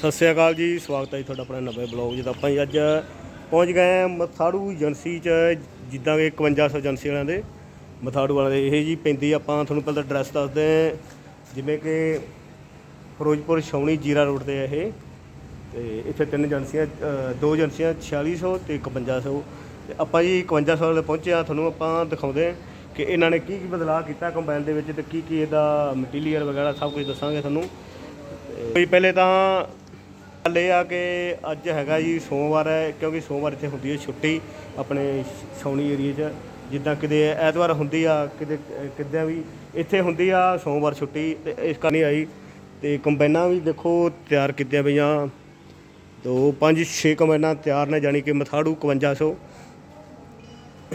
ਸਤਿ ਸ਼੍ਰੀ ਅਕਾਲ ਜੀ ਸਵਾਗਤ ਹੈ ਜੀ ਤੁਹਾਡਾ ਆਪਣਾ ਨਵੇਂ ਬਲੌਗ ਜਿਹਦਾ ਆਪਾਂ ਜੀ ਅੱਜ ਪਹੁੰਚ ਗਏ ਹਾਂ ਮਥਾੜੂ ਏਜੰਸੀ ਚ ਜਿੱਦਾਂ ਕਿ 5100 ਏਜੰਸੀ ਵਾਲਿਆਂ ਦੇ ਮਥਾੜੂ ਵਾਲੇ ਇਹ ਜੀ ਪੈਂਦੀ ਆਪਾਂ ਤੁਹਾਨੂੰ ਪਹਿਲਾਂ ਐਡਰੈਸ ਦੱਸਦੇ ਹਾਂ ਜਿਵੇਂ ਕਿ ਫਿਰੋਜ਼ਪੁਰ ਛਾਉਣੀ ਜੀਰਾ ਰੋਡ ਤੇ ਹੈ ਇਹ। ਤੇ ਇੱਥੇ ਤਿੰਨ ਏਜੰਸੀਆਂ ਅ, ਦੋ ਏਜੰਸੀਆਂ 4600 ਤੇ 5100 ਤੇ ਆਪਾਂ ਜੀ 5100 ਵਾਲੇ ਪਹੁੰਚੇ ਆ ਤੁਹਾਨੂੰ ਆਪਾਂ ਦਿਖਾਉਂਦੇ ਹਾਂ ਕਿ ਇਹਨਾਂ ਨੇ ਕੀ ਕੀ ਬਦਲਾਅ ਕੀਤਾ ਕੰਬਾਈਨ ਦੇ ਵਿੱਚ ਤੇ ਕੀ ਕੀ ਇਹਦਾ ਮਟੀਰੀਅਲ ਵਗੈਰਾ ਸਭ ਕੁਝ ਦੱਸਾਂਗੇ ਤੁਹਾਨੂੰ। ਵੀ ਪਹਿਲੇ ਤਾਂ ਗੱਲ ਇਹ ਆ ਕਿ ਅੱਜ ਹੈਗਾ ਜੀ ਸੋਮਵਾਰ ਹੈ, ਕਿਉਂਕਿ ਸੋਮਵਾਰ ਇੱਥੇ ਹੁੰਦੀ ਹੈ ਛੁੱਟੀ ਆਪਣੇ ਸੌਣੀ ਏਰੀਏ 'ਚ, ਜਿੱਦਾਂ ਕਿਤੇ ਐਤਵਾਰ ਹੁੰਦੀ ਆ, ਕਿਤੇ, ਕਿੱਦਾਂ ਵੀ ਇੱਥੇ ਹੁੰਦੀ ਆ ਸੋਮਵਾਰ ਛੁੱਟੀ ਤੇ ਇਸ ਕਾਰਨ ਹੀ ਆਈ। ਤੇ ਕੰਬਾਈਨਾਂ ਵੀ ਦੇਖੋ ਤਿਆਰ ਕੀਤੀਆਂ ਪਈਆਂ। ਦੋ, ਪੰਜ, ਛੇ ਕੰਬਾਈਨਾਂ ਤਿਆਰ ਨੇ ਜਾਨੀ ਕਿ ਮਥਾੜੂ 5100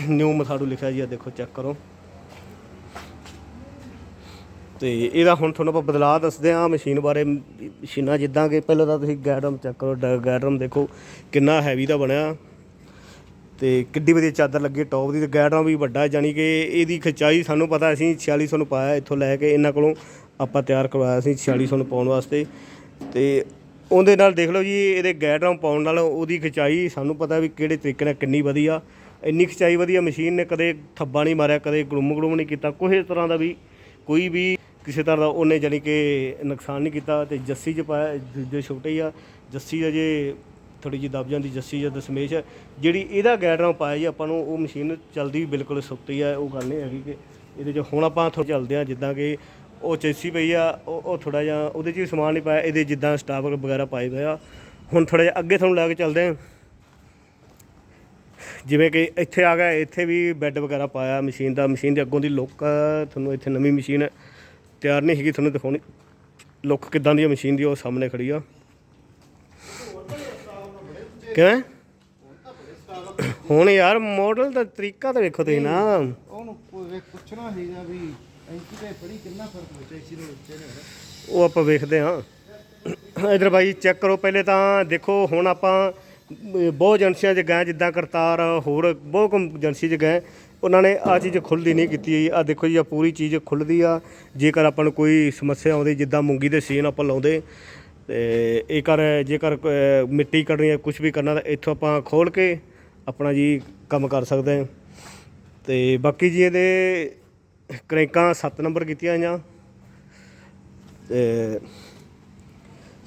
ਨਿਊ ਮਥਾੜੂ ਲਿਖਿਆ ਜੀ ਆ ਦੇਖੋ ਚੈੱਕ ਕਰੋ। ਤੇ ਇਹਦਾ ਹੁਣ ਤੁਹਾਨੂੰ ਆਪਾਂ ਬਦਲਾਅ ਦੱਸਦੇ ਹਾਂ ਮਸ਼ੀਨ ਬਾਰੇ। ਮਸ਼ੀਨਾਂ ਜਿੱਦਾਂ ਕਿ ਪਹਿਲਾਂ ਤਾਂ ਤੁਸੀਂ ਗੈਡਰਮ ਚੈੱਕ ਕਰੋ, ਡ- ਗੈਡਰਮ ਦੇਖੋ ਕਿੰਨਾ ਹੈਵੀ ਦਾ ਬਣਿਆ। ਤੇ ਕਿੱਡੀ ਵਧੀਆ ਚਾਦਰ ਲੱਗੀ ਟੌਪ ਦੀ ਤੇ ਗੈਡਰਮ ਵੀ ਵੱਡਾ ਜਾਨੀ ਕਿ ਇਹਦੀ ਖਿਚਾਈ ਸਾਨੂੰ ਪਤਾ ਅਸੀਂ 4600 ਨੂੰ ਪਾਇਆ ਇੱਥੋਂ ਲੈ ਕੇ, ਇਹਨਾਂ ਕੋਲੋਂ ਆਪਾਂ ਤਿਆਰ ਕਰਵਾਇਆ ਸੀ 4600 ਨੂੰ ਪਾਉਣ ਵਾਸਤੇ। ਤੇ ਉਹਦੇ ਨਾਲ ਦੇਖ ਲਓ ਜੀ, ਇਹਦੇ ਗੈਡਰਮ ਪਾਉਣ ਨਾਲ ਉਹਦੀ ਖਿਚਾਈ ਸਾਨੂੰ ਪਤਾ ਵੀ ਕਿਹੜੇ ਤਰੀਕੇ ਨਾਲ ਕਿੰਨੀ ਵਧੀਆ। ਇੰਨੀ ਖਿਚਾਈ ਵਧੀਆ ਮਸ਼ੀਨ ਨੇ, ਕਦੇ ਥੱਬਾ ਨਹੀਂ ਮਾਰਿਆ, ਕਦੇ ਗਲੁੰਮ ਗਲੂਮ ਨਹੀਂ ਕੀਤਾ ਕੋਈ ਤਰ੍ਹਾਂ ਦਾ ਵੀ ਕੋਈ ਵੀ ਕਿਸੇ ਤਰ੍ਹਾਂ ਦਾ ਉਹਨੇ ਜਾਨੀ ਕਿ ਨੁਕਸਾਨ ਨਹੀਂ ਕੀਤਾ ਤੇ ਜੱਸੀ ਚ ਪਾਇਆ ਦੂਜੇ ਛੋਟੇ ਆ, ਜੱਸੀ ਜੇ ਥੋੜੀ ਜਿਹੀ ਦਬ ਜਾਂਦੀ, ਜੱਸੀ ਜਾਂ ਦਸ਼ਮੇਸ਼ ਹੈ। ਜਿਹੜੀ ਇਹਦਾ ਗੈਡਰਾਂ ਪਾਇਆ ਜੀ ਆਪਾਂ ਨੂੰ, ਉਹ ਮਸ਼ੀਨ ਚੱਲਦੀ ਵੀ ਬਿਲਕੁਲ ਸੁੱਤੀ ਆ, ਉਹ ਗੱਲ ਨਹੀਂ ਹੈਗੀ ਕਿ ਇਹਦੇ 'ਚ ਹੁਣ ਆਪਾਂ ਥੋੜਾ ਚੱਲਦੇ ਆ, ਜਿੱਦਾਂ ਕਿ ਉਹ ਚੇਸੀ ਪਈ ਆ, ਉਹ ਉਹ ਥੋੜਾ ਜਿਹਾ ਉਹਦੇ 'ਚ ਵੀ ਸਮਾਨ ਨਹੀਂ ਪਾਇਆ, ਇਹਦੇ ਜਿੱਦਾਂ ਸਟਾਫ ਵਗੈਰਾ ਪਾਏ ਹੋਏ ਆ ਹੁਣ ਥੋੜਾ ਜਿਹਾ ਅੱਗੇ ਤੁਹਾਨੂੰ ਲੈ ਕੇ ਚੱਲਦੇ ਆ ਜਿਵੇਂ ਕਿ ਇੱਥੇ ਆ ਗਿਆ ਇੱਥੇ ਵੀ ਬੈੱਡ ਵਗੈਰਾ ਪਾਇਆ ਮਸ਼ੀਨ ਦਾ ਮਸ਼ੀਨ ਦੇ ਅੱਗੋਂ ਦੀ ਲੁੱਕ ਤੁਹਾਨੂੰ ਇੱਥੇ ਨਵੀਂ ਮਸ਼ੀਨ ਤਿਆਰ ਨਹੀਂ ਹੈਗੀ ਤੁਹਾਨੂੰ ਦਿਖਾਉਣੀ। ਲੁੱਕ ਕਿਦਾਂ ਦੀ ਮਸ਼ੀਨ ਦੀ ਉਹ ਸਾਹਮਣੇ ਖੜੀ ਆ। ਕਿਵੇਂ? ਹੁਣ ਯਾਰ ਮਾਡਲ ਦਾ ਤਰੀਕਾ ਤਾਂ ਵੇਖੋ ਤੁਸੀਂ ਨਾ। ਉਹਨੂੰ ਪੁੱਛਣਾ ਸੀਗਾ ਵੀ ਐਂਕੀ ਤੇ ਫੜੀ ਕਿੰਨਾ ਫ਼ਰਕ ਵਿੱਚ ਐਸੀ ਦੇ ਵਿੱਚ ਉਹ ਆਪਾਂ ਵੇਖਦੇ ਹਾਂ। ਇਧਰ ਬਾਈ ਚੈੱਕ ਕਰੋ ਪਹਿਲੇ ਤਾਂ ਦੇਖੋ ਹੁਣ ਆਪਾਂ ਬਹੁਤ ਏਜੰਸੀਆਂ 'ਚ ਗਏ, ਜਿੱਦਾਂ ਕਰਤਾਰ, ਹੋਰ ਬਹੁਤ ਕੰਮ ਏਜੰਸੀ 'ਚ ਗਏ। ਉਹਨਾਂ ਨੇ ਆ ਚੀਜ਼ ਖੁੱਲਦੀ ਨਹੀਂ ਕੀਤੀ ਆ ਦੇਖੋ ਜੀ ਆ ਪੂਰੀ ਚੀਜ਼ ਖੁੱਲਦੀ ਆ। ਜੇਕਰ ਆਪਾਂ ਨੂੰ ਕੋਈ ਸਮੱਸਿਆ ਆਉਂਦੀ, ਜਿੱਦਾਂ ਮੂੰਗੀ ਦੇ ਸੀਨ ਆਪਾਂ ਲਾਉਂਦੇ, ਤੇ ਇਹ ਕਰ ਜੇਕਰ ਮਿੱਟੀ ਕੱਢਣੀ ਹੈ ਕੁਝ ਵੀ ਕਰਨਾ ਤਾਂ ਇੱਥੋਂ ਆਪਾਂ ਖੋਲ ਕੇ ਆਪਣਾ ਜੀ ਕੰਮ ਕਰ ਸਕਦੇ ਹਾਂ। ਤੇ ਬਾਕੀ ਜੀ ਇਹਦੇ ਕਰੈਂਕਾਂ 7 ਨੰਬਰ ਕੀਤੀਆਂ ਹੋਈਆਂ। ਤੇ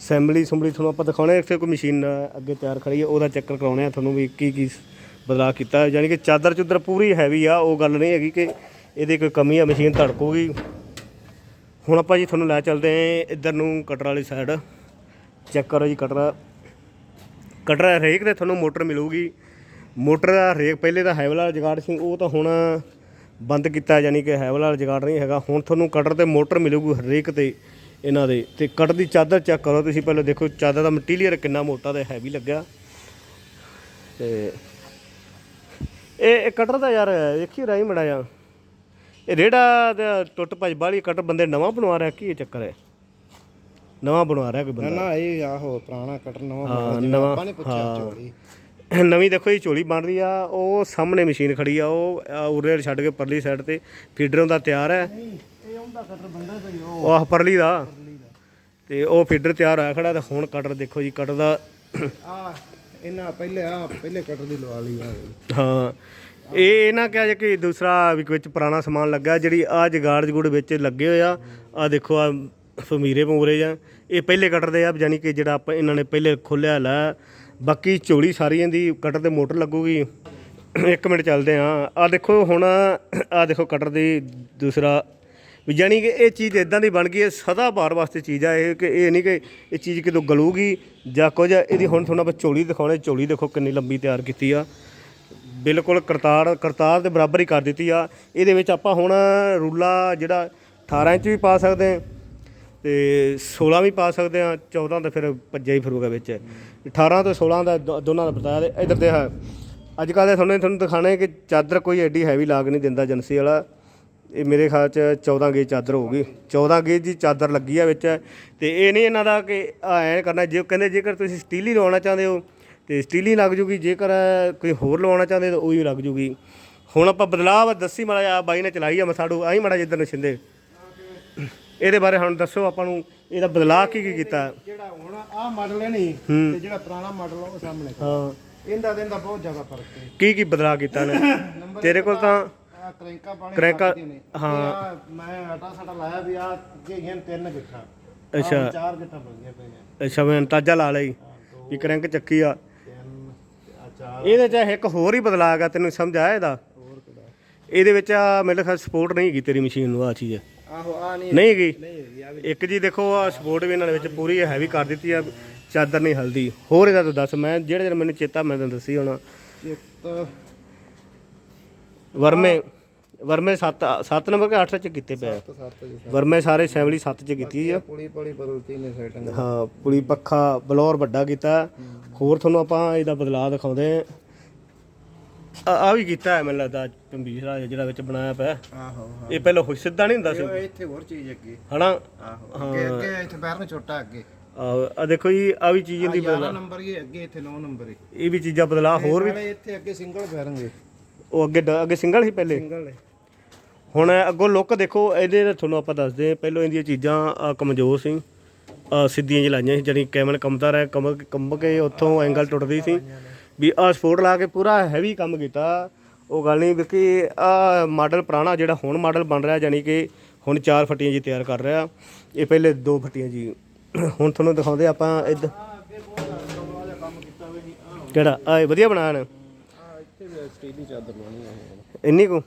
ਅਸੈਂਬਲੀ ਸੁੰਬਲੀ ਤੁਹਾਨੂੰ ਆਪਾਂ ਦਿਖਾਉਣੇ ਇੱਥੇ ਕੋਈ ਮਸ਼ੀਨ ਅੱਗੇ ਤਿਆਰ ਖੜੀ ਹੈ, ਉਹਦਾ ਚੱਕਰ ਕਰਾਉਣੇ ਆ ਤੁਹਾਨੂੰ ਵੀ ਕੀ ਕੀ ਬਦਲਾਅ ਕੀਤਾ ਹੈ। ਯਾਨੀ ਕਿ ਚਾਦਰ ਚੁੱਦਰ ਪੂਰੀ ਹੈਵੀ ਆ, ਉਹ ਗੱਲ ਨਹੀਂ ਹੈਗੀ ਕਿ ਇਹਦੀ ਕੋਈ ਕਮੀ ਆ ਮਸ਼ੀਨ ਧੜਕੂਗੀ। ਹੁਣ ਆਪਾਂ ਜੀ ਤੁਹਾਨੂੰ ਲੈ ਚੱਲਦੇ ਹਾਂ, ਇੱਧਰ ਨੂੰ ਕਟਰਾ ਵਾਲੀ ਸਾਈਡ ਚੈੱਕ ਕਰੋ ਜੀ ਕਟਰਾ। ਕਟਰਾ ਹਰੇਕ ਤੇ ਤੁਹਾਨੂੰ ਮੋਟਰ ਮਿਲੂਗੀ। ਮੋਟਰ ਦਾ ਹਰੇਕ, ਪਹਿਲੇ ਤਾਂ ਹੈਵਲ ਵਾਲਾ ਜਗਾੜ ਸੀ, ਉਹ ਤਾਂ ਹੁਣ ਬੰਦ ਕੀਤਾ, ਯਾਨੀ ਕਿ ਹੈਵਲ ਵਾਲਾ ਜਗਾੜ ਨਹੀਂ ਹੈਗਾ। ਹੁਣ ਤੁਹਾਨੂੰ ਕਟਰ ਤੇ ਮੋਟਰ ਮਿਲੂਗੀ ਹਰੇਕ ਤੇ। ਇਹਨਾਂ ਦੇ। ਤੇ ਕਟਰ ਦੀ ਚਾਦਰ ਚੈੱਕ ਕਰੋ ਤੁਸੀਂ ਪਹਿਲਾਂ ਦੇਖੋ ਚਾਦਰ ਦਾ ਮਟੀਰੀਅਲ ਕਿੰਨਾ ਮੋਟਾ ਤੇ ਹੈਵੀ ਲੱਗਿਆ। ਤੇ ਇਹ ਇਹ ਕਟਰ ਦਾ ਯਾਰ ਵੇਖੀ ਰਾਈ ਮੜਾ ਜਾ। ਇਹ ਰੇੜਾ ਦਾ ਟੁੱਟ ਭੱਜ ਬਾਲੀ ਕਟਰ ਬੰਦੇ ਨਵਾਂ ਬਣਵਾ ਰਿਹਾ ਕੀ ਇਹ ਚੱਕਰ ਹੈ? ਨਵਾਂ ਬਣਵਾ ਰਿਹਾ ਕੋਈ ਬੰਦਾ? ਨਾ ਇਹ ਆਹੋ ਪੁਰਾਣਾ ਕਟਰ ਨਵਾਂ ਨਵਾਂ, ਆਪਾਂ ਨੇ ਪੁੱਛਿਆ। ਚੋਲੀ ਨਵੀਂ ਦੇਖੋ ਇਹ ਝੋਲੀ ਬਣ ਰਹੀ ਆ ਉਹ ਸਾਹਮਣੇ ਮਸ਼ੀਨ ਖੜੀ ਆ ਉਹ ਉਰੇ ਛੱਡ ਕੇ ਪਰਲੀ ਸਾਈਡ ਤੇ ਫੀਡਰ ਦਾ ਤਿਆਰ ਹੈ। ਉਹਦਾ ਕਟਰ ਬੰਦਾ ਤੇ ਉਹ ਉਹ ਆਹ ਪਰਲੀ ਦਾ। ਤੇ ਉਹ ਫੀਡਰ ਤਿਆਰ ਹੋਇਆ ਖੜਾ ਤੇ ਹੁਣ ਕਟਰ ਦੇਖੋ ਜੀ ਕਟਰ ਦਾ ਆ ਇਹਨਾਂ ਪਹਿਲੇ ਆ ਪਹਿਲੇ ਕਟਰ ਦੀ ਲਵਾ ਲਈ ਆ। ਹਾਂ ਇਹ ਨਾ ਕਿਹਾ ਜੇ ਕਿ ਦੂਸਰਾ ਵੀ ਵਿੱਚ ਪੁਰਾਣਾ ਸਮਾਨ ਲੱਗਾ ਜਿਹੜੀ ਆ ਜਗਾੜ ਜਗੂੜ ਵਿੱਚ ਲੱਗੇ ਹੋਏ ਆ ਦੇਖੋ ਆ ਫਮੀਰੇ ਪੂਰੇ ਜਾਂ ਇਹ ਪਹਿਲੇ ਕਟਰ ਦੇ ਆ ਯਾਨੀ ਕਿ ਜਿਹੜਾ ਆਪਾਂ ਇਹਨਾਂ ਨੇ ਪਹਿਲੇ ਖੋਲਿਆ ਲਾ। ਬਾਕੀ ਝੋਲੀ ਸਾਰੀਆਂ ਦੀ ਕਟਰ ਤੇ ਮੋਟਰ ਲੱਗੂਗੀ। ਇੱਕ ਮਿੰਟ ਚੱਲਦੇ ਆ। ਆ ਦੇਖੋ ਹੁਣ ਆ ਦੇਖੋ ਕਟਰ ਦੀ ਦੂਸਰਾ ਵੀ ਜਾਨੀ ਕਿ ਇਹ ਚੀਜ਼ ਇਦਾਂ ਦੀ ਬਣ ਗਈ ਹੈ, ਸਦਾ ਬਾਰ ਵਾਸਤੇ ਚੀਜ਼ ਆ ਇਹ, ਕਿ ਇਹ ਨਹੀਂ ਕਿ ਇਹ ਚੀਜ਼ ਕਿਦੋਂ ਗਲੂਗੀ ਜਾਂ ਕੁਝ ਇਹਦੀ ਹੁਣ ਤੁਹਾਨੂੰ ਆਪਾਂ ਝੋਲੀ ਦਿਖਾਉਣੇ, ਝੋਲੀ ਦੇਖੋ ਕਿੰਨੀ ਲੰਬੀ ਤਿਆਰ ਕੀਤੀ ਆ। ਬਿਲਕੁਲ ਕਰਤਾਰ ਕਰਤਾਰ ਦੇ ਬਰਾਬਰ ਹੀ ਕਰ ਦਿੱਤੀ ਆ। ਇਹਦੇ ਵਿੱਚ ਆਪਾਂ ਹੁਣ ਰੂਲਾ ਜਿਹੜਾ 18 ਇੰਚ ਵੀ ਪਾ ਸਕਦੇ ਹਾਂ ਤੇ 16 ਵੀ ਪਾ ਸਕਦੇ ਆ 14 ਤਾਂ ਫਿਰ ਭੱਜਿਆ ਹੀ ਫਿਰੂਗਾ ਵਿੱਚ। 18 ਤੋਂ 16 ਦਾ ਦੋ- ਦੋਨਾਂ ਦਾ ਬਤਾਇਆ ਤੇ ਇਧਰ ਦੇ ਅੱਜ ਕੱਲ੍ਹ ਦੇ ਤੁਹਾਨੂੰ ਤੁਹਾਨੂੰ ਦਿਖਾਣੇ ਕਿ ਚਾਦਰ ਕੋਈ ਐਡੀ ਹੈਵੀ ਲਾਗ ਨਹੀਂ ਦਿੰਦਾ ਏਜੰਸੀ ਵਾਲਾ। ਇਹ ਮੇਰੇ ਖਿਆਲ ਚ 14 ਗੇਜ ਚਾਦਰ ਹੋਊਗੀ। 14 ਗੇਜ ਦੀ ਚਾਦਰ ਲੱਗੀ ਆ ਵਿੱਚ ਤੇ ਇਹ ਨਹੀਂ ਇਹਨਾਂ ਦਾ ਕਿ ਐਂ ਕਰਨਾ ਜੇ ਕਹਿੰਦੇ ਜੇਕਰ ਤੁਸੀਂ ਸਟੀਲ ਹੀ ਲਵਾਉਣਾ ਚਾਹੁੰਦੇ ਹੋ ਤੇ ਸਟੀਲ ਹੀ ਲੱਗ ਜੂਗੀ ਜੇਕਰ ਕੋਈ ਹੋਰ ਲਵਾਉਣਾ ਚਾਹੁੰਦੇ ਤਾਂ ਉਹ ਵੀ ਲੱਗ ਜੂਗੀ। ਹੁਣ ਆਪਾਂ ਬਦਲਾਅ ਦੱਸੀ ਮਾੜਾ ਜਿਹਾ ਬਾਈ ਨੇ ਚਲਾਈ ਆ ਮਸਾੜੂ ਆਈ ਮਾੜਾ ਜਿੱਧਰ ਨੂੰ ਛਿੰਦੇ। ਇਹਦੇ ਬਾਰੇ ਹੁਣ ਦੱਸੋ ਆਪਾਂ ਨੂੰ ਇਹਦਾ ਬਦਲਾਅ ਕੀ ਕੀ ਕੀਤਾ। ਜਿਹੜਾ ਹੁਣ ਆਹ ਮਾਡਲ ਹੈ ਨਹੀਂ ਹੂੰ। ਤੇ ਜਿਹੜਾ ਪੁਰਾਣਾ ਮਾਡਲ ਉਹ ਸਾਹਮਣੇ। ਹਾਂ। ਇਹਦਾ ਤੇ ਇਹਦਾ ਬਹੁਤ ਜ਼ਿਆਦਾ ਫ਼ਰਕ ਹੈ। ਕੀ ਕੀ ਬਦਲਾਅ ਕੀਤਾ ਨੇ ਤੇਰੇ ਕੋਲ ਤਾਂ ਆ ਕਰੈਂਕਾ ਪਾਣੀ ਕਰੈਂਕਾਂ- ਪਾਉਂਦੇ ਨੇ। ਹਾਂ। ਤੇ ਆਹ ਮੈਂ ਆਟਾ ਸਾਟਾ ਲਾਇਆ ਵੀ ਆ ਅੱਗੇ ਗਈਆਂ ਤਿੰਨ ਗਿੱਠਾਂ ਆਹ ਅੱਛਾ। ਹੁਣ ਚਾਰ ਗਿੱਠਾਂ ਬਣੀਆਂ ਪਈਆਂ। ਅੱਛਾ ਮੈਂ ਅੰਦਾਜ਼ਾ ਲਾ ਲਈ ਵੀ ਕਰੰਕ ਚੱਕੀ ਆ। ਤਿੰਨ ਤੇ ਆ ਚਾਰ। ਇਹਦੇ ਚ ਇੱਕ ਹੋਰ ਹੀ ਬਦਲਾਅ ਗਾ ਤੈਨੂੰ ਸਮਝ ਆਇਆ ਇਹਦਾ? ਹੋਰ ਕਿਹੜਾ? ਇਹਦੇ ਵਿੱਚ ਆ ਮੇਰੇ ਖਿਆਲ ਸਪੋਰਟ ਨਹੀਂ ਹੈਗੀ ਤੇਰੀ ਮਸ਼ੀਨ ਨੂੰ ਆ ਚੀਜ਼। ਆਹੋ ਆ ਨਹੀਂ ਨਹੀਂ ਹੈਗੀ। ਨਹੀਂ ਹੈਗੀ ਆ ਵੀ ਇੱਕ ਜੀ ਦੇਖੋ ਆ ਸਪੋਰਟ ਵੀ ਇਹਨਾਂ ਦੇ ਵਿੱਚ ਪੂਰੀ ਹੈਵੀ ਕਰ ਦਿੱਤੀ ਆ ਚਾਦਰ ਨਹੀਂ ਹਲਦੀ। ਹੋਰ ਇਹਦਾ ਤੂੰ ਦੱਸ ਮੈਂ ਜਿਹੜੇ ਜਿਹੜੇ ਮੈਨੂੰ ਚੇਤਾ ਮੈਂ ਤੈਨੂੰ ਦੱਸੀ ਹੋਣਾ। ਵਰਮੇ ਵਰਮੇ 7 7 ਨੰਬਰ ਕੇ 8 ਚ ਕੀਤੇ ਪਿਆ ਤੇ ਸੱਤ ਜੀ ਵਰਮੇ ਸਾਰੇ ਅਸੈਂਬਲੀ 7 ਚ ਕੀਤੀ ਆ। ਪੁਲੀ ਪੁਲੀ ਬਦਲਤੀ ਨੇ ਸੈਟਿੰਗ ਹਾਂ ਪੁਲੀ ਪੱਖਾ ਬਲੌਰ ਵੱਡਾ ਕੀਤਾ। ਹੋਰ ਤੁਹਾਨੂੰ ਆਪਾਂ ਇਹਦਾ ਬਦਲਾਅ ਦਿਖਾਉਂਦੇ ਆ। ਆ ਵੀ ਕੀਤਾ ਹੈ ਮੈਨੂੰ ਲੱਗਦਾ ਕੰਪਿਊਟਰ ਜਿਹੜਾ ਵਿੱਚ ਬਣਾਇਆ ਪਿਆ। ਆਹੋ ਇਹ ਪਹਿਲਾਂ ਹੁ- ਸਿੱਧਾ ਨਹੀਂ ਹੁੰਦਾ ਸੀ? ਇਹ ਇੱਥੇ ਹੋਰ ਚੀਜ਼ ਅੱਗੇ। ਹਨਾ? ਆਹੋ ਅੱਗੇ ਅੱਗੇ ਇੱਥੇ ਨੂੰ ਛੋਟਾ ਅੱਗੇ। ਆ ਦੇਖੋ ਜੀ ਆ ਵੀ ਚੀਜ਼ ਦੀ 11 ਨੰਬਰ ਹੀ ਅੱਗੇ ਇੱਥੇ 9 ਨੰਬਰ ਹੀ। ਇਹ ਵੀ ਚੀਜ਼ਾਂ ਬਦਲਾਅ ਹੋਰ ਵੀ ਇੱਥੇ ਅੱਗੇ ਸਿੰਗਲ ਪੈਰਨਗੇ ਉਹ ਅੱਗੇ ਅੱਗੇ ਸਿੰਗਲ ਸੀ ਪਹਿਲੇ? ਸਿੰਗਲ ਹੁਣ ਅੱਗੋਂ ਲੁੱਕ ਦੇਖੋ ਇਹਦੇ ਨਾਲ ਤੁਹਾਨੂੰ ਆਪਾਂ ਦੱਸਦੇ ਹਾਂ ਪਹਿਲਾਂ ਇਹਦੀਆਂ ਚੀਜ਼ਾਂ ਕਮਜ਼ੋਰ ਸੀ ਸਿੱਧੀਆਂ ਜਿਹੀਆਂ ਲਾਈਆਂ ਸੀ ਜਿਹੜੀ ਕੈਮਨ ਕੰਮਦਾ ਰਿਹਾ ਕੰਮ ਕੰਬ ਕੇ ਉੱਥੋਂ ਐਂਗਲ ਟੁੱਟਦੀ ਸੀ ਵੀ ਆਹ ਸਪੋਰਟ ਲਾ ਕੇ ਪੂਰਾ ਹੈਵੀ ਕੰਮ ਕੀਤਾ। ਉਹ ਗੱਲ ਨਹੀਂ ਕਿ ਆ ਮਾਡਲ ਪੁਰਾਣਾ ਜਿਹੜਾ ਹੁਣ ਮਾਡਲ ਬਣ ਰਿਹਾ ਯਾਨੀ ਕਿ ਹੁਣ ਚਾਰ ਫੱਟੀਆਂ ਜੀ ਤਿਆਰ ਕਰ ਰਿਹਾ। ਇਹ ਪਹਿਲੇ ਦੋ ਫੱਟੀਆਂ ਜੀ। ਹੁਣ ਤੁਹਾਨੂੰ ਦਿਖਾਉਂਦੇ ਆਪਾਂ ਇੱਧਰ ਕਿਹੜਾ? ਆ ਵਧੀਆ ਨੇ ਆ ਇੱਥੇ ਵੀ ਸਟੀਲੀ ਚਾਦਰ ਲਾਉਣੀ ਹੈ ਇੰਨੀ ਕੁ?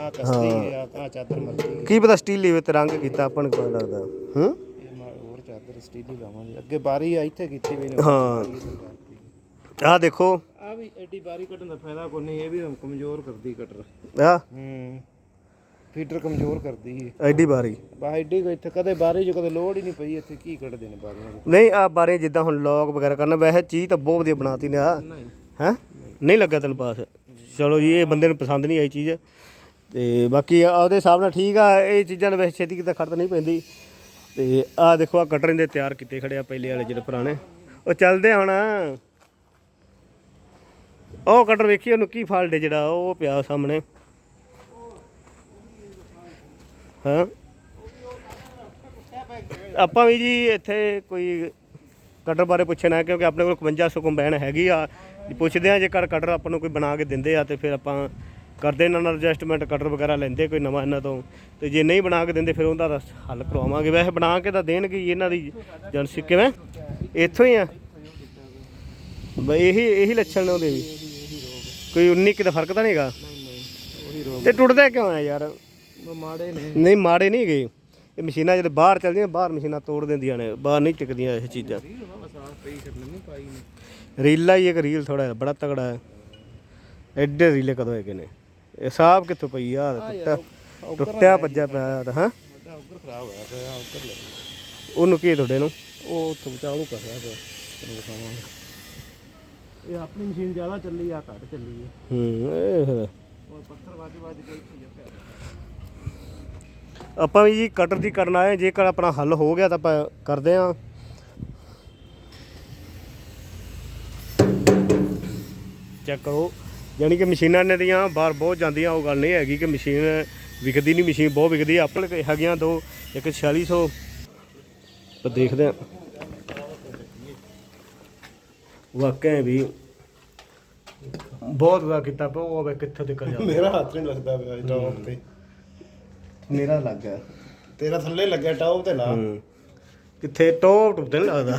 ਆ ਕਸਤੀ ਆ ਆ ਚਾਦਰ ਮੱਲੀ ਕੀ ਪਤਾ ਸਟੀਲ ਵਿੱਚ ਰੰਗ ਕੀਤਾ ਆਪਾਂ ਨੂੰ ਪਤਾ ਲੱਗਦਾ? ਹੂੰ? ਇਹ ਨਾਲ ਹੋਰ ਚਾਦਰ ਸਟੀਲੀ ਲਾਵਾਂਗੇ। ਅੱਗੇ ਬਾਰੀ ਆ ਇੱਥੇ ਕੀਤੀ ਵੀ ਨੇ। ਹਾਂ। ਆਹ ਦੇਖੋ। ਆ ਵੀ ਐਡੀ ਬਾਰੀ ਕੱਢਣ ਦਾ ਫਾਇਦਾ ਕੋਈ ਨਹੀਂ ਇਹ ਵੀ ਕਮਜ਼ੋਰ ਕਰਦੀ ਕਟਰ। ਆ ਹੂੰ। ਫੀਡਰ ਕਮਜ਼ੋਰ ਕਰਦੀ ਹੈ ਐਡੀ ਬਾਰੀ। ਬਾ ਐਡੀ ਕੋਈ ਇੱਥੇ ਕਦੇ ਬਾਰੀ ਚ ਕਦੇ ਲੋੜ ਹੀ ਨਹੀਂ ਪਈ ਇੱਥੇ ਕੀ ਕੱਢਦੇ ਨੇ ਬਾਰੀਆਂ? ਨਹੀਂ ਆ ਬਾਰੇ ਜਿੱਦਾਂ ਹੁਣ ਲੌਕ ਵਗੈਰਾ ਕਰਨਾ ਵੈਸੇ ਚੀਜ਼ ਤਾਂ ਬਹੁਤ ਵਧੀਆ ਬਣਾਤੀ ਨੇ ਆ ਨਹੀਂ। ਹੈ? ਨਹੀਂ ਲੱਗਾ ਤੈਨੂੰ ਪਾਸ। ਚਲੋ ਜੀ ਇਹ ਬੰਦੇ ਨੂੰ ਪਸੰਦ ਨਹੀਂ ਆਈ ਚੀਜ਼। ਤੇ ਬਾਕੀ ਉਹਦੇ ਹਿਸਾਬ ਨਾਲ ਠੀਕ ਆ, ਇਹ ਚੀਜ਼ਾਂ ਦੇ ਵੈਸੇ ਛੇਤੀ ਕਿਤੇ ਖੜਤ ਨਹੀਂ ਪੈਂਦੀ। ਤੇ ਆ ਦੇਖੋ, ਆ ਕਟਰ ਦੇ ਤਿਆਰ ਕੀਤੇ ਖੜੇ ਆ ਪਹਿਲੇ ਵਾਲੇ ਜਿਹੜੇ ਪੁਰਾਣੇ। ਉਹ ਚੱਲਦੇ ਹੁਣ। ਉਹ ਕਟਰ ਵੇਖੀ, ਉਹਨੂੰ ਕੀ ਫਾਲਟ ਜਿਹੜਾ, ਉਹ ਪਿਆ ਸਾਹਮਣੇ। ਹਾਂ? ਆਪਾਂ ਵੀ ਜੀ ਇੱਥੇ ਕੋਈ ਕਟਰ ਬਾਰੇ ਪੁੱਛਣਾ ਕਿਉਂਕਿ ਆਪਣੇ ਕੋਲ 5500 ਕੰਬਾਈਨ ਹੈਗੀ ਆ। ਪੁੱਛਦੇ ਆ ਜੇ ਕਰ ਕਟਰ ਆਪਾਂ ਨੂੰ ਕੋਈ ਬਣਾ ਕੇ ਦਿੰਦੇ ਆ, ਤੇ ਫਿਰ ਆਪਾਂ ਕਰਦੇ ਇਹਨਾਂ ਨਾਲ ਐਡਜਸਟਮੈਂਟ ਕਟਰ ਵਗੈਰਾ ਲੈਂਦੇ ਕੋਈ ਨਵਾਂ ਇਹਨਾਂ ਤੋਂ। ਤੇ ਜੇ ਨਹੀਂ ਬਣਾ ਕੇ ਦਿੰਦੇ ਫਿਰ ਉਹਦਾ ਤਾਂ ਹੱਲ ਕਰਵਾਵਾਂਗੇ ਵੈਸੇ ਬਣਾ ਕੇ ਤਾਂ ਦੇਣਗੇ ਹੀ ਇਹਨਾਂ ਦੀ ਏਜੰਸੀ ਕਿਵੇਂ? ਇੱਥੋਂ ਹੀ ਆ। ਬਈ ਇਹੀ ਇਹੀ ਲੱਛਣ ਨੇ ਉਹਦੇ ਵੀ। ਕੋਈ 19 ਕਿ ਦਾ ਫ਼ਰਕ ਤਾਂ ਨਹੀਂਗਾ ਉਹੀ ਰੋਗ ਤੇ ਟੁੱਟਦੇ ਕਿਉਂ ਆ ਯਾਰ? ਮਾੜੇ ਨੇ। ਨਹੀਂ ਮਾੜੇ ਨਹੀਂ ਗਏ ਇਹ ਮਸ਼ੀਨਾਂ ਜਦੋਂ ਬਾਹਰ ਚੱਲਦੀਆਂ ਬਾਹਰ ਮਸ਼ੀਨਾਂ ਤੋੜ ਦਿੰਦੀਆਂ ਨੇ। ਬਾਹਰ ਨਹੀਂ ਟਿਕਦੀਆਂ ਇਹ ਚੀਜ਼ਾਂ। ਨਹੀਂ ਰੀਲਾ ਹੀ ਇੱਕ ਰੀਲ ਥੋੜਾ ਬੜਾ ਤਗੜਾ ਹੈ। ਐਡੇ ਰੀਲੇ ਕਦੋਂ ਹੈਗੇ ਨੇ? ਇਹ ਸਾਹਬ ਕਿੱਥੋਂ ਪਈ ਆ? ਟੁੱਟਿਆ ਟੁੱਟਿਆ ਭੱਜਿਆ ਪਿਆ ਤਾਂ ਹਾਂ? ਉੱਪਰ ਖਰਾਬ ਹੋਇਆ ਪਿਆ ਉੱਪਰ ਲੈ ਉਹਨੂੰ ਕੀ ਤੁਹਾਡੇ ਨੂੰ? ਉਹ ਉੱਥੋਂ ਚਾਲੂ ਕਰ ਰਿਹਾ ਪਿਆ। ਤੈਨੂੰ ਦਿਖਾਵਾਂਗੇ। ਇਹ ਆਪਣੀ ਮਸ਼ੀਨ ਜ਼ਿਆਦਾ ਚੱਲੀ ਆ ਘੱਟ ਚੱਲੀ ਹੈ ਹੂੰ ਇਹ ਪੱਥਰ ਵੱਜ ਵੱਜ ਕੇ ਆਪਾਂ ਵੀ ਜੀ ਕਟਰ ਦੀ ਕਰਨ ਆਏ ਜੇਕਰ ਆਪਣਾ ਹੱਲ ਹੋ ਗਿਆ ਤਾਂ ਆਪਾਂ ਕਰਦੇ ਆਂ। ਚੈੱਕ ਕਰੋ। ਯਾਨੀ ਕਿ ਮਸ਼ੀਨਾਂ ਨੇ ਦੀਆਂ ਬਾਹਰ ਬਹੁਤ ਜਾਂਦੀਆਂ ਉਹ ਗੱਲ ਨਹੀਂ ਹੈਗੀ ਕਿ ਮਸ਼ੀਨ ਵਿਕਦੀ ਨਹੀਂ ਮਸ਼ੀਨ ਬਹੁਤ ਵਿਕਦੀ ਆ ਆਪਣੇ ਕੋਲ ਹੈਗੀਆਂ ਦੋ ਇੱਕ 4600 ਪਰ ਦੇਖਦੇ ਆਂ ਵਾਕਿਆ ਵੀ ਬਹੁਤ ਵਾ ਕੀਤਾ ਉਹ ਵੇ ਕਿੱਥੇ ਤੱਕ ਜਾ ਮੇਰਾ ਹੱਥ ਨਹੀਂ ਲੱਗਦਾ ਪਿਆ ਟੌਪ ਤੇ। ਮੇਰਾ ਲੱਗ ਗਿਆ। ਤੇਰਾ ਥੱਲੇ ਲੱਗਿਆ ਟੌਪ ਤੇ ਨਾ ਹੂੰ। ਕਿੱਥੇ? ਟੋਪ ਟੁੱਟ ਨਹੀਂ ਲੱਗਦਾ।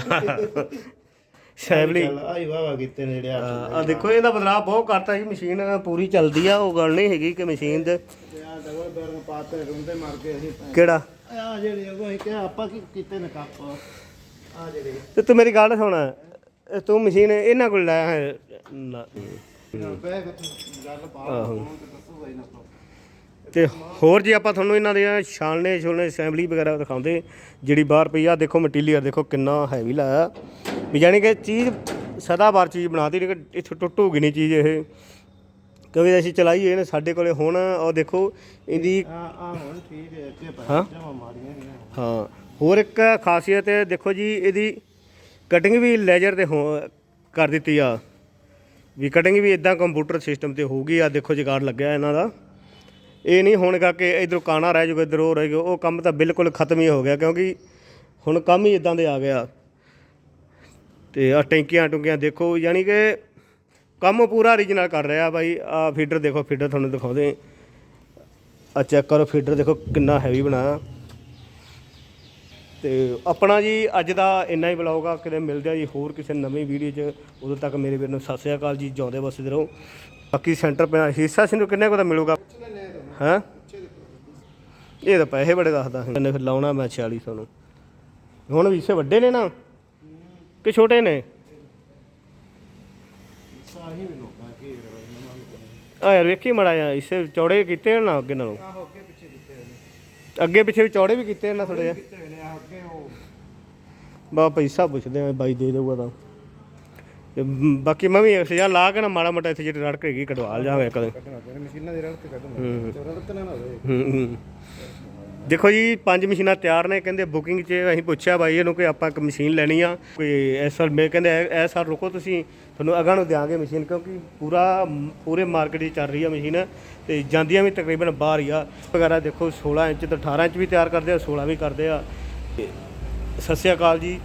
ਸੈਵਲੀ ਚੱਲ ਆਈ ਵਾਵਾ ਕੀਤੇ ਨੇ ਜਿਹੜੇ ਆ ਆ ਦੇਖੋ ਇਹਦਾ ਬਦਲਾਅ ਬਹੁਤ ਕਰਤਾ ਜੀ ਮਸ਼ੀਨ ਪੂਰੀ ਚੱਲਦੀ ਆ ਉਹ ਗੱਲ ਨਹੀਂ ਹੈਗੀ ਕਿ ਮਸ਼ੀਨ ਦੇ ਡਬਲ ਬੈਰੰਗ ਪਾਤੇ ਰੁੰਦੇ ਮਾਰ ਕੇ ਅਸੀਂ ਕਿਹੜਾ? ਆ ਜਿਹੜੇ ਉਹ ਅਸੀਂ ਕਿਹਾ ਆਪਾਂ ਕੀ ਕੀਤੇ ਨੇ ਕੱਪ? ਆ ਜਿਹੜੇ ਤੇ ਤੂੰ ਮੇਰੀ ਗੱਲ ਸੁਣ ਇਹ ਤੂੰ ਮਸ਼ੀਨ ਇਹਨਾਂ ਕੋਲ ਲਾਇਆ ਹੈ ਨਾ। ਬੈਗ ਗੱਲ ਪਾ ਆਹੋ। ਤੇ ਦੱਸੂਗਾ ਇਹਨਾਂ ਤੋਂ। ਤੇ ਹੋਰ ਜੀ ਆਪਾਂ ਤੁਹਾਨੂੰ ਇਹਨਾਂ ਦੀਆਂ ਛਾਲਣੇ ਛੋਲਣੇ ਅਸੈਂਬਲੀ ਵਗੈਰਾ ਦਿਖਾਉਂਦੇ ਜਿਹੜੀ ਬਾਹਰ ਪਈ ਆ ਦੇਖੋ ਮਟੀਰੀਅਲ ਦੇਖੋ ਕਿੰਨਾ ਹੈਵੀ ਲਾਇਆ। ਵੀ ਜਾਣੀ ਕਿ ਚੀਜ਼ ਸਦਾਬਾਰ ਚੀਜ਼ ਬਣਾਤੀ ਨਹੀਂ ਕਿ ਇੱਥੇ ਟੁੱਟੂਗੀ ਨਹੀਂ ਚੀਜ਼ ਇਹ। ਕਿਉਂਕਿ ਅਸੀਂ ਚਲਾਈ ਇਹਨੇ ਸਾਡੇ ਕੋਲੇ ਹੁਣ ਉਹ ਦੇਖੋ ਇਹਦੀ ਹੁਣ ਹੈ ਹਾਂ। ਹੋਰ ਇੱਕ ਖਾਸੀਅਤ ਹੈ ਦੇਖੋ ਜੀ ਇਹਦੀ ਕਟਿੰਗ ਵੀ ਲੈਜਰ ਤੇ ਹੋ- ਕਰ ਦਿੱਤੀ ਆ। ਵੀ ਕਟਿੰਗ ਵੀ ਇਦਾਂ ਕੰਪਿਊਟਰ ਸਿਸਟਮ ਤੇ ਹੋਊਗੀ ਆ ਦੇਖੋ ਜਗਾੜ ਲੱਗਿਆ ਇਹਨਾਂ ਦਾ। ਇਹ ਨਹੀਂ ਹੋਣਗਾ ਕਿ ਇਧਰੋਂ ਕਾਣਾ ਰਹਿ ਜਾਊਗਾ ਇਧਰ ਉਹ ਰਹਿ ਜਾਊਗਾ ਉਹ ਕੰਮ ਤਾਂ ਬਿਲਕੁਲ ਖਤਮ ਹੀ ਹੋ ਗਿਆ ਕਿਉਂਕਿ ਹੁਣ ਕੰਮ ਹੀ ਇਦਾਂ ਦੇ ਆ ਗਿਆ ਤੇ ਆ ਟੈਂਕੀਆਂ ਟੁੰਕੀਆਂ ਦੇਖੋ, ਯਾਨੀ ਕਿ ਕੰਮ ਪੂਰਾ ਓਰੀਜਨਲ ਕਰ ਰਿਹਾ ਬਾਈ। ਆ ਫੀਡਰ ਦੇਖੋ ਫੀਡਰ ਤੁਹਾਨੂੰ ਦਿਖਾਉਂਦੇ। ਆ ਚੈੱਕ ਕਰੋ ਫੀਡਰ ਦੇਖੋ ਕਿੰਨਾ ਹੈਵੀ ਬਣਾਇਆ। ਤੇ ਆਪਣਾ ਜੀ, ਅੱਜ ਦਾ ਇੰਨਾ ਹੀ ਬਲੌਗ ਆ, ਕਿਤੇ ਮਿਲਦੇ ਆ ਜੀ ਹੋਰ ਕਿਸੇ ਨਵੀਂ ਵੀਡੀਓ 'ਚ। ਉਦੋਂ ਤੱਕ ਮੇਰੇ ਵੀਰ ਨੂੰ ਸਤਿ ਸ਼੍ਰੀ ਅਕਾਲ ਜੀ, ਜਿਉਂਦੇ ਵਸਦੇ ਰਹੋ। ਬਾਕੀ ਸੈਂਟਰ ਪੈ ਹਿੱਸਾ ਸਿੰਘ ਨੂੰ ਕਿੰਨੇ ਕੁ ਦਾ ਮਿਲੂਗਾ? ਹੈਂ? ਇਹ ਤਾਂ ਪੈਸੇ ਬੜੇ ਦੱਸਦਾ ਕਿੰਨੇ ਫਿਰ ਲਾਉਣਾ ਮੈਂ 4600 ਨੂੰ। ਹੁਣ ਵੀ ਇਸੇ ਵੱਡੇ ਨੇ ਨਾ। ਕਿ ਛੋਟੇ ਨੇ? ਆ ਯਾਰ ਵੇਖੀ ਮੜਾ ਆ ਇਸੇ ਚੌੜੇ ਕੀਤੇ ਨਾ ਅੱਗੇ ਨਾਲੋਂ। ਆਹੋ ਅੱਗੇ ਪਿੱਛੇ ਦਿੱਤੇ ਹੋਏ ਨੇ। ਅੱਗੇ ਪਿੱਛੇ ਵੀ ਚੌੜੇ ਵੀ ਕੀਤੇ ਨਾ ਥੋੜੇ ਜਿਹਾ। ਬਾ ਪੈਸਾ ਪੁੱਛਦੇ ਆ ਬਾਈ ਦੇ ਦੇਊਗਾ ਤਾਂ। ਬਾਕੀ ਮੈਂ ਵੀ ਅਕਸਰ ਲਾ ਕੇ ਨਾ ਮਾੜਾ ਮੋਟਾ ਇੱਥੇ ਜਿਹੜੀ ਰੜਕ ਹੈਗੀ ਕਢਵਾ ਜਾਵਾਂ ਕਦੇ ਮਸ਼ੀਨਾਂ ਦੀ ਰੜਕ ਕੱਢਣਾ। ਤੇ ਰੜਕ ਨਾ ਹੋਵੇ। ਹੂੰ, ਹੂੰ। ਦੇਖੋ ਜੀ, ਪੰਜ ਮਸ਼ੀਨਾਂ ਤਿਆਰ ਨੇ, ਕਹਿੰਦੇ ਬੁਕਿੰਗ 'ਚ ਅਸੀਂ ਪੁੱਛਿਆ ਬਾਈ ਇਹਨੂੰ ਕਿ ਆਪਾਂ ਇੱਕ ਮਸ਼ੀਨ ਲੈਣੀ ਆ, ਕੋਈ ਇਸ ਸਾਲ ਮੈਂ ਕਹਿੰਦੇ ਐ ਸਾਲ ਰੁਕੋ ਤੁਸੀਂ, ਤੁਹਾਨੂੰ ਅਗਾਂ ਨੂੰ ਦਿਆਂਗੇ ਮਸ਼ੀਨ, ਕਿਉਂਕਿ ਪੂਰਾ ਪੂਰੇ ਮਾਰਕੀਟ 'ਚ ਚੱਲ ਰਹੀ ਆ ਮਸ਼ੀਨ ਤੇ ਜਾਂਦੀਆਂ ਵੀ ਤਕਰੀਬਨ ਬਾਹਰ ਹੀ ਆ। ਵਗੈਰਾ ਦੇਖੋ 16 ਇੰਚ ਤੋਂ 18 ਇੰਚ ਵੀ ਤਿਆਰ ਕਰਦੇ ਆ 16 ਵੀ ਕਰਦੇ ਆ। ਤੇ ਸਤਿ ਸ਼੍ਰੀ ਅਕਾਲ ਜੀ।